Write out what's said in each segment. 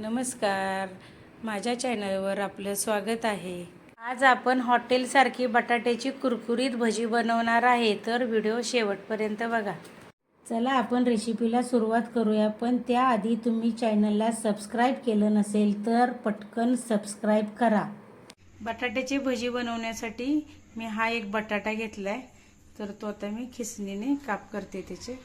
नमस्कार. माझ्या चॅनलवर आपलं स्वागत आहे. आज आपण हॉटेलसारखी बटाट्याची कुरकुरीत भजी बनवणार आहे तर व्हिडिओ शेवटपर्यंत बघा. चला आपण रेसिपीला सुरुवात करूया पण त्याआधी तुम्ही चॅनलला सबस्क्राईब केलं नसेल तर पटकन सबस्क्राईब करा. बटाट्याची भजी बनवण्यासाठी मी हा एक बटाटा घेतला आहे तर तो आता मी खिसणीने काप करते त्याचे.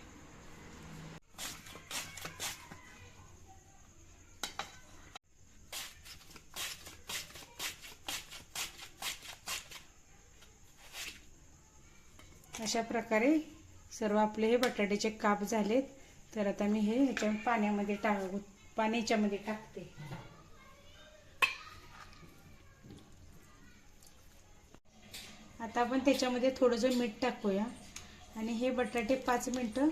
अशा प्रकारे सर्व आपले हे बटाट्याचे काप झालेत. तर आता मी हे ह्याच्या पाण्यामध्ये टाक पाण्याच्यामध्ये टाकते. आता आपण त्याच्यामध्ये थोडंसं मीठ टाकूया. आणि हे बटाटे पाच मिनटं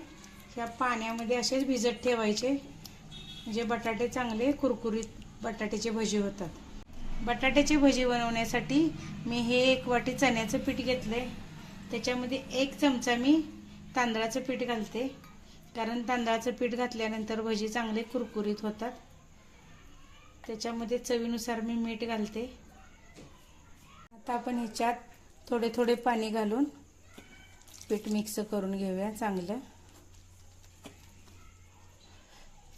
ह्या पाण्यामध्ये असेच भिजत ठेवायचे. म्हणजे बटाटे चांगले कुरकुरीत बटाट्याचे भजी होतात. बटाट्याची भजी बनवण्यासाठी मी हे एक वाटी चण्याचं पीठ घेतलं आहे त्याच्यामध्ये एक चमचा मी तांदळाचं पीठ घालते. कारण तांदळाचं पीठ घातल्यानंतर भजी चांगले कुरकुरीत होतात. त्याच्यामध्ये चवीनुसार मी मीठ घालते. आता आपण ह्याच्यात थोडे थोडे पाणी घालून पीठ मिक्स करून घेऊया चांगलं.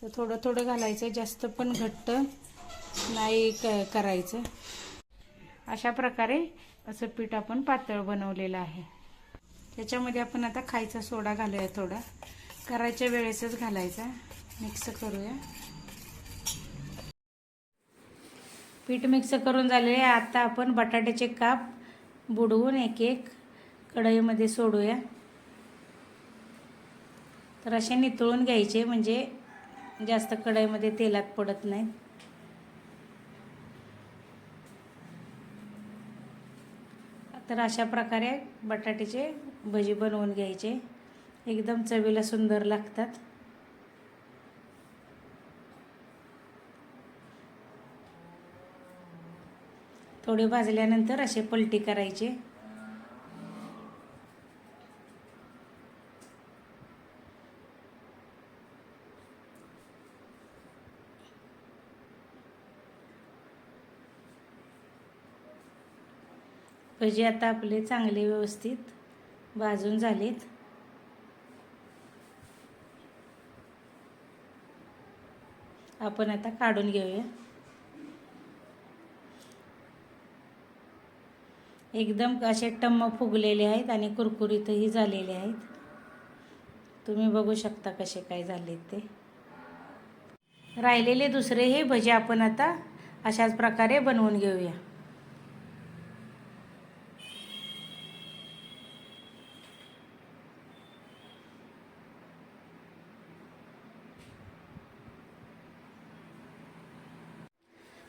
तर थोडं थोडं घालायचं जास्त पण घट्ट नाही क करायचं. अशा प्रकारे असं पीठ आपण पातळ बनवलेलं आहे. त्याच्यामध्ये आपण आता खायचा सोडा घालूया थोडा. करायच्या वेळेसच घालायचा. मिक्स करूया. पीठ मिक्स करून झालेले आता आपण बटाट्याचे काप बुडवून एक एक कढईमध्ये सोडूया. तर असे नितळून घ्यायचे म्हणजे जास्त कढईमध्ये तेलात पडत नाहीत तर अशा प्रकारे बटाट्याचे भजी बनवून घ्यायचे. एकदम चवीला सुंदर लागतात. थोडे भाजल्यानंतर असे पलटी करायचे. भजी आता आपले चांगले व्यवस्थित भाजून झालेत. आपण आता काढून घेऊया. एकदम असे टम्म फुगलेले आहेत आणि कुरकुरीतही झालेले आहेत. तुम्ही बघू शकता कसे काय झाले ते. राहिलेले दुसरे हे भजे आपण आता अशाच प्रकारे बनवून घेऊया.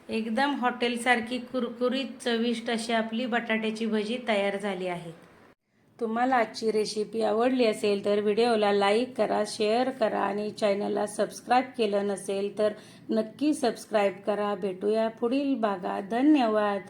एकदम हॉटेलसारखी कुरकुरीत चविष्ट अशी आपली बटाट्याची भजी तयार झाली आहे. तुम्हाला आजची रेसिपी आवडली असेल तर व्हिडिओला लाईक करा शेअर करा आणि चॅनलला सबस्क्राईब केलं नसेल तर नक्की सबस्क्राईब करा. भेटूया पुढील भागात. धन्यवाद!